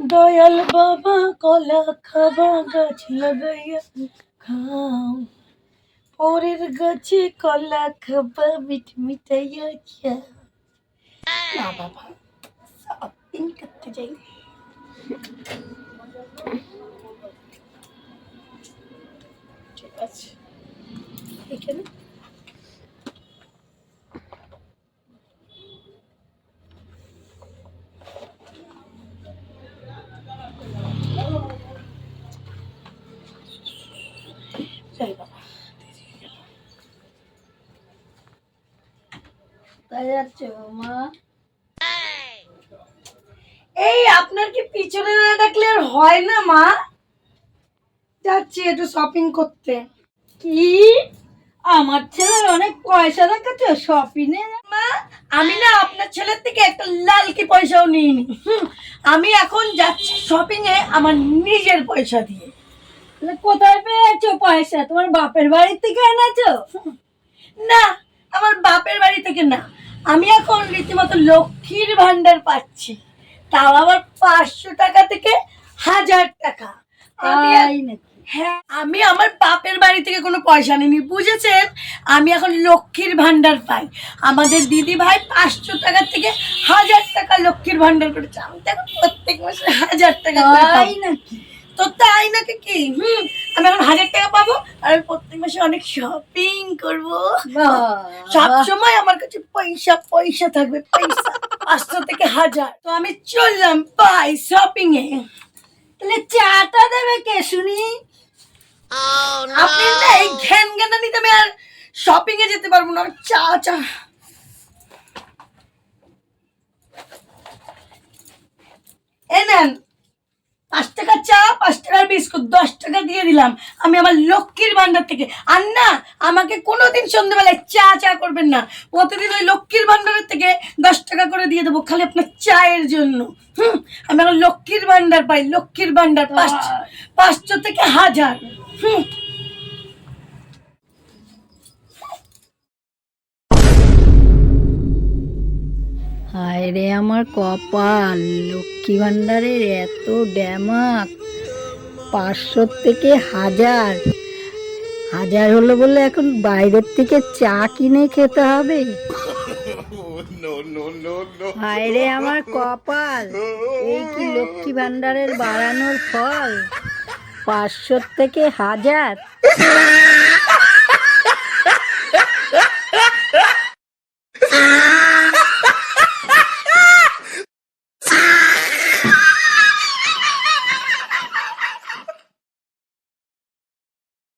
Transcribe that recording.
দয়াল বাবা, কলা খাবা, গাছ লাগাইয়া খাও। পরের গাছে কলা খাবা মিঠ মিঠাইয়া খাও। না বাবা শপিং করতে যাই। ঠিক আছে। এখানে? মা এই আপনার কি পিছনে না ডাকলে আর হয় না মা? যাচ্ছি একটু শপিং করতে। কি? আমার ছেলের অনেক পয়সা দেখাচ্ছে শপিং এ? মা আমি না আপনার ছেলের থেকে একটা লাল কি পয়সাও নিইনি। আমি এখন যাচ্ছি শপিং এ আমার নিজের পয়সা দিয়ে। কোথায় পেয়েছ পয়সা? তোমার বাপের বাড়ির থেকে এনেছো? না আমার বাপের বাড়ি থেকে না। আমি এখন রীতিমতো লক্ষ্মীর ভান্ডার পাচ্ছি। তাও আবার পাঁচশো টাকা থেকে হাজার টাকা। হ্যাঁ আমি আমার বাপের বাড়ি থেকে কোনো পয়সা নিইনি বুঝেছেন? আমি এখন লক্ষ্মীর ভান্ডার পাই। আমাদের দিদি ভাই পাঁচশো টাকা থেকে হাজার টাকা লক্ষ্মীর ভান্ডার করেছে। আমি তো এখন প্রত্যেক মাসে হাজার টাকা পাই নাকি? তো তাই নাকি কি? হুম আমি এখন হাজার টাকা পাবো আর আমি প্রত্যেক মাসে অনেক শপিং করব। সব সময় আমার কাছে পয়সা পয়সা থাকবে পয়সা। পাঁচশো থেকে হাজার। তো আমি চললাম বাই শপিং এ। তাহলে চাটা দেবে কে শুনি? আপনি না এই ঘ্যান ঘ্যানা নিতে আমি আর শপিং এ যেতে পারব না চা চা। এ নেন পাঁচ টাকা চা পাঁচ টাকার বিস্কুট দশ টাকা দিয়ে দিলাম। আমি আমার লক্ষ্মীর ভান্ডার থেকে। আর না আমাকে কোনো দিন সন্ধ্যেবেলায় চা চা করবেন না। প্রতিদিন ওই লক্ষ্মীর ভান্ডারের থেকে দশ টাকা করে দিয়ে দেবো খালি আপনার চায়ের জন্য। হুম আমি আমার লক্ষ্মীর ভান্ডার পাই লক্ষ্মীর ভান্ডার পাঁচশো পাঁচশো থেকে হাজার। হুম হায় রে আমার কপাল লক্ষ্মী ভাণ্ডারের এত ড্যামাক পাঁচশোর থেকে হাজার। হাজার হলো বলে এখন বাইরের থেকে চা কিনে খেতে হবে। হায় রে আমার কপাল এই কি লক্ষ্মী ভাণ্ডারের বাড়ানোর ফল? পাঁচশোর থেকে হাজার।